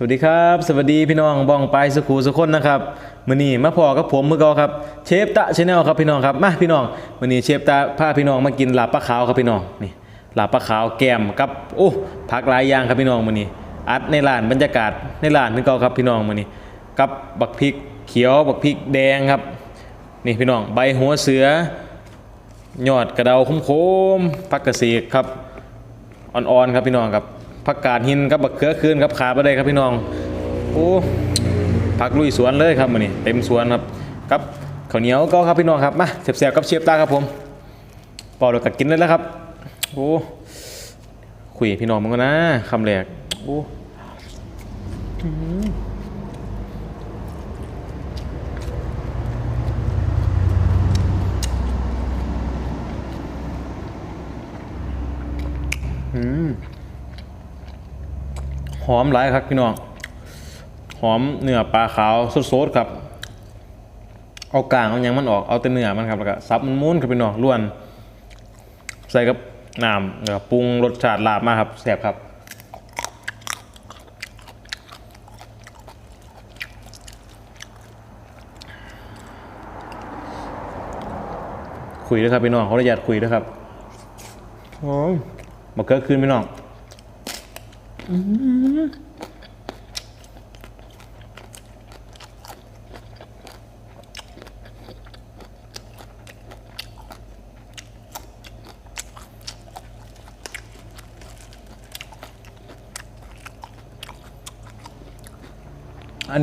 สวัสดีครับ สวัสดีพี่น้องบ้องไปสุขูสุคนนะครับมือนี้มาพอกับผมมือก่าครับเชฟตะชาแนลครับพี่น้องครับมาพี่น้องมือนี้เชฟตะพาพี่น้องมากินลาบปลาขาวครับพี่น้องนี่ลาบปลาขาวแกมกับโอ้ผักหลายอย่างครับพี่น้องมือนี้อัดในร้านบรรยากาศในร้านคือเก่าครับพี่น้องมือนี้กับบักพริกเขียวบักพริกแดงครับนี่พี่น้องใบหัวเสือยอดกระเดาคมๆผักกระเสียกครับอ่อนๆครับพี่น้องครับ ผักกาดหินกับบักเขือคืนครับขาไปได้ครับพี่น้องโอ้ผักลุยสวนเลยครับมันนี่เต็มสวนครับกับข้าวเหนียวก็ครับพี่น้องครับมาเสียบๆกับเชฟตาครับผมปล่าเดี๋ยวกัดกินเลยแล้วครับโอ้คุยพี่น้องมันก็นะคำแรกโอ้ หอมหลายครับพี่น้อง หอมเนื้อปลาขาวสดๆครับ เอากลางเอาหยังมันออก เอาแต่เนื้อมันครับแล้วก็ซับมันม้วนครับพี่น้องล้วน ใส่กับน้ำแล้วก็ปรุงรสชาติลาบมากครับแซ่บครับคุยด้วยครับพี่น้องเขาอนุญาตคุยด้วยครับโอ้ยมาเกิดขึ้นพี่น้อง อัน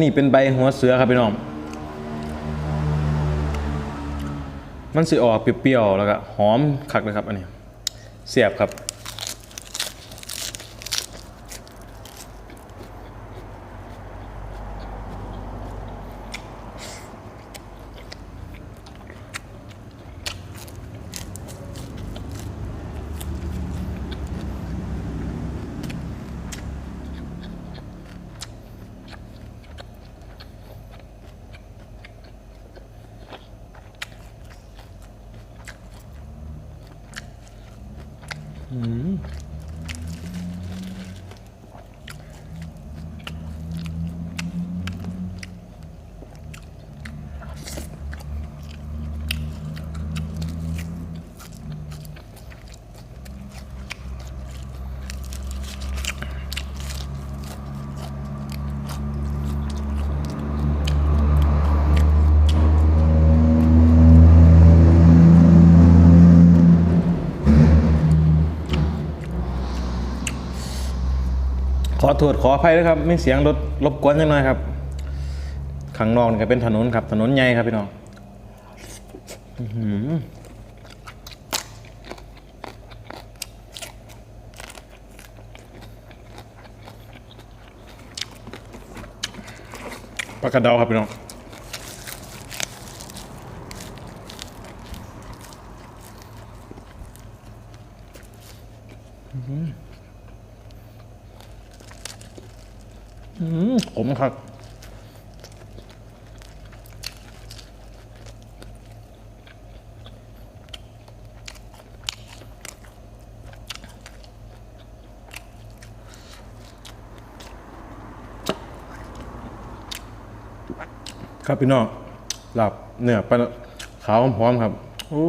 นี้เป็นใบหัวเสือครับพี่น้อง มันสิออกเปรี้ยวๆ แล้วก็หอมคักเลยครับอันนี้ เสียบครับ ข อโทษขออภัยด้วยครับไม่เสียงรถรบกวนจังหน่อยครับข้างนอกนี่ก็เป็นถนนครับ ถนนใหญ่ครับพี่น้องปลากระเดาครับพี่น้อง ผมครับครับพี่น้องหลับเนื้อปลาขาวหอมๆครับโอ้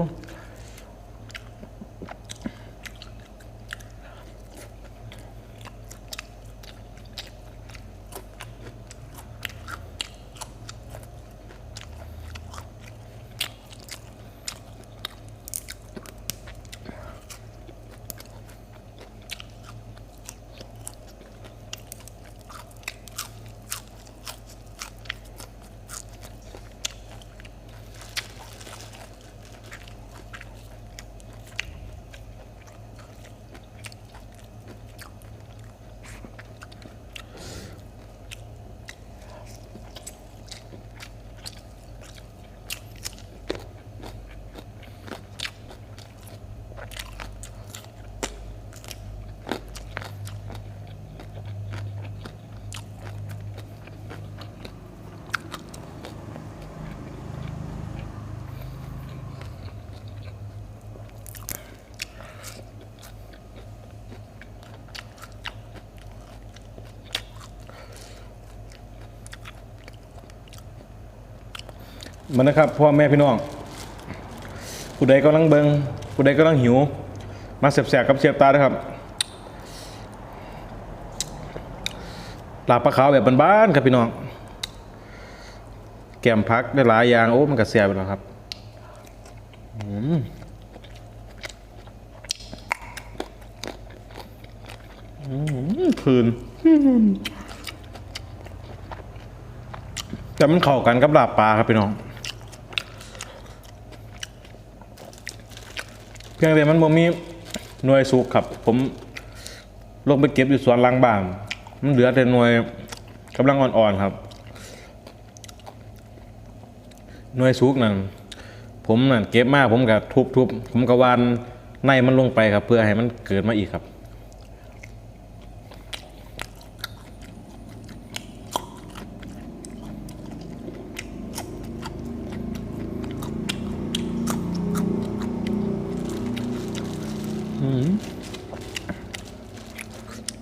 มันนะครับพ่อแม่พี่น้องผู้ใดกำลังเบิงผู้ใดกำลังหิว มาเสียบๆกับเชียบตาด้วยครับลาบปลาขาวแบบบ้านๆครับพี่น้อง แกมพักได้หลายอย่างโอ้มันก็เสียไปแล้วครับอืมอืมคืนแต่มันเข้ากันกับลาบปลาครับพี่น้อง เพียงแต่มันบ่มีหน่วยสุกครับ ผมลงไปเก็บอยู่สวนหลังบ้านมันเหลือแต่หน่วยกำลังอ่อนๆครับ หน่วยสุกนั่นผมนั่นเก็บมาผมก็ทุบๆผมก็วานในมันลงไปครับ เพื่อให้มันเกิดมาอีกครับ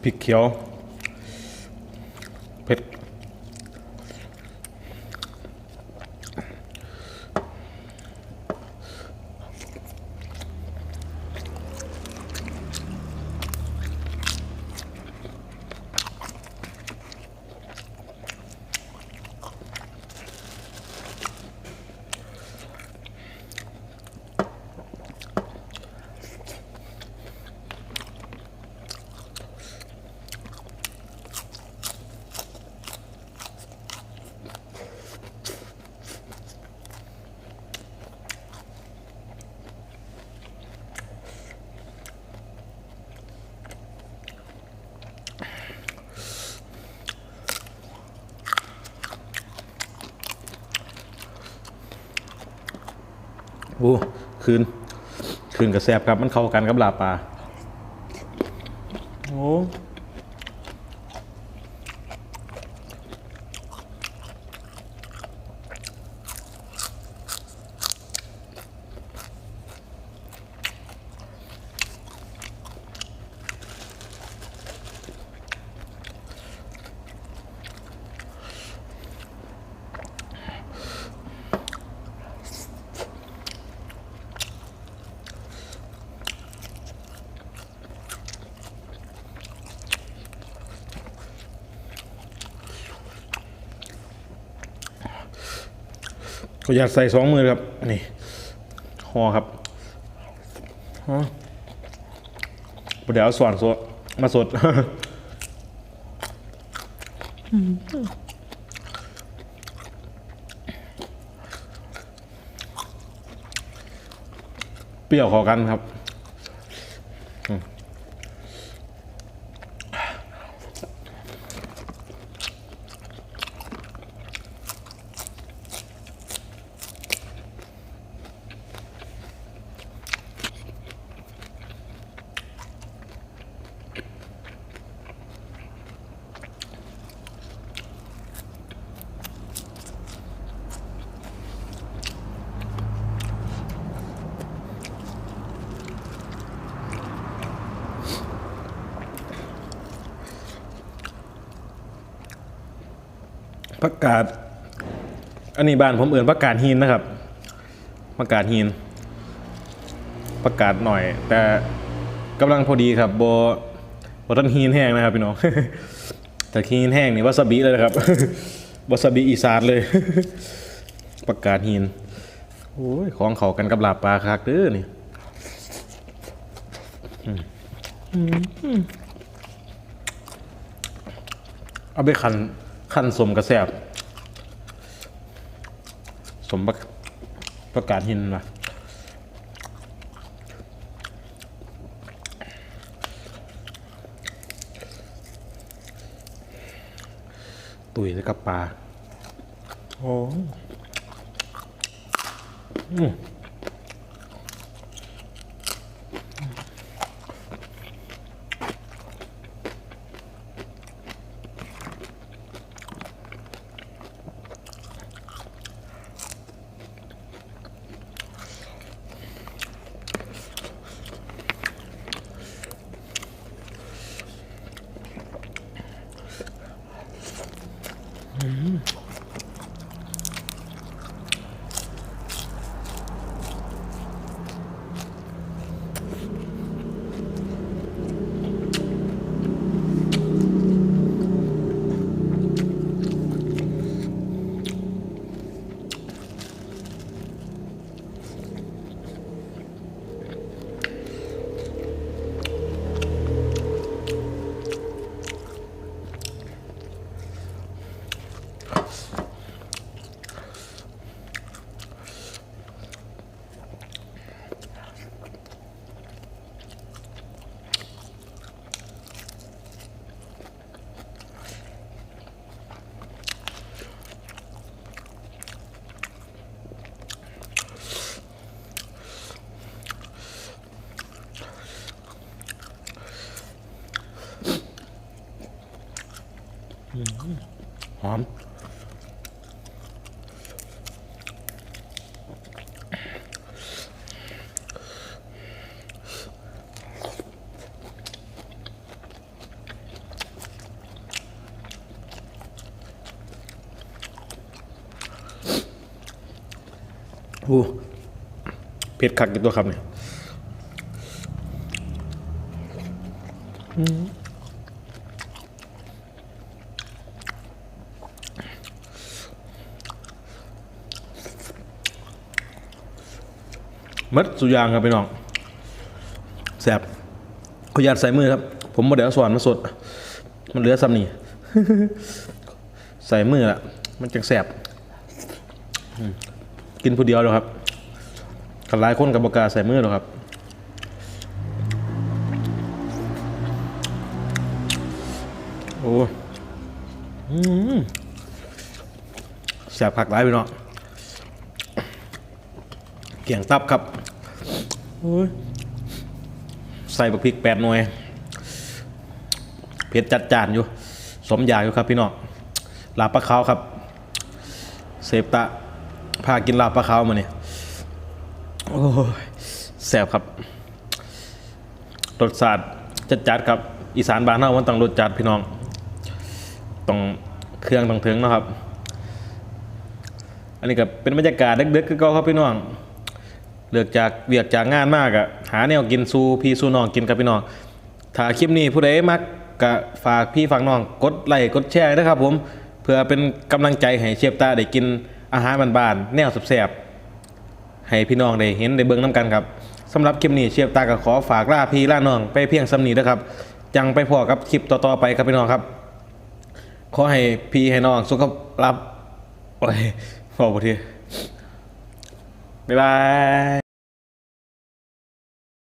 พริกเขียว เผ็ด อ้คืน คืนกับแซบครับมันเข้ากันกับลาปลาโอ้ ก็อยากใส่สองมือครับ นี่ห่อครับฮะเดี๋ยวสอาส่วนสดมาสดเปรี้ยวขอกันครับ ประกาศอันนี้บ้านผมเอื่นประกาศฮีนนะครับประกาศฮีนประกาศหน่อย แต่กำลังพอดีครับโบบต้นฮีนแห้งนะครับพี่น้องแต่ฮีนแห้งนี่วาซาบิเลยนะครับวาซาบิอีสานเลยประกาศฮีนโอ้ยของเขากันกับลาบปลาคักเด้อนี่อืมอืมเอาไปคัน คันสมกระแสบสมประประกาศหินว่ะตุยแล้วกับปลาโอ้อืม โอ้เผ็ดคักอยู่ตัวครับเนี่ยมัดสุยางครับพี่น้องแสบขออนุญาตใส่มือครับ ผมมาเดี๋ยวสอนมาสด มันเหลือซ้ำนี่ ใส่มือละมันจังแสบ กินผู้เดียวหรอกครับกันหลายคนกับบกาใส่มือหรอกครับโอ้แสบผักหลายไปเนาะเกี่ยงตับครับใส่บักพริกแปดหน่วยเผ็ดจัดจานอยู่ สมอยากอยู่ครับพี่น้องลาบปลาขาวครับเซฟตะ พากินลาบปลาขาวมาเนี่ยโอ้ยแสบครับรสชาติจัดจัดครับ อีสานบ้านเรามันต้องรสจัดพี่น้องต้องเครื่องต้องถึงนะครับ อันนี้ก็เป็นบรรยากาศเดึกๆก็ครับพี่น้องเลือกจากเวียกจากงานมากอะหาแนวกินสู่พี่สู่น้องกินครับพี่น้องถ้าคลิปนี้ผู้ใดมักก็ฝากพี่ฝากน้องกดไลค์กดแชร์นะครับผมเพื่อเป็นกำลังใจให้เชฟตาได้กิน อาหารบ้านๆแนวแสบๆให้พี่น้องได้เห็นได้เบิ่งน้ำกันครับสำหรับคลิปนี้เชียบตาก็ขอฝากล่าพี่ล่าน้องไปเพียงสำนีนะครับจังไปพอกับคลิปต่อๆไปครับพี่น้องครับ ขอให้พี่ให้น้องสุขภาพโอ้ยพอกบ่ทีบ๊ายบาย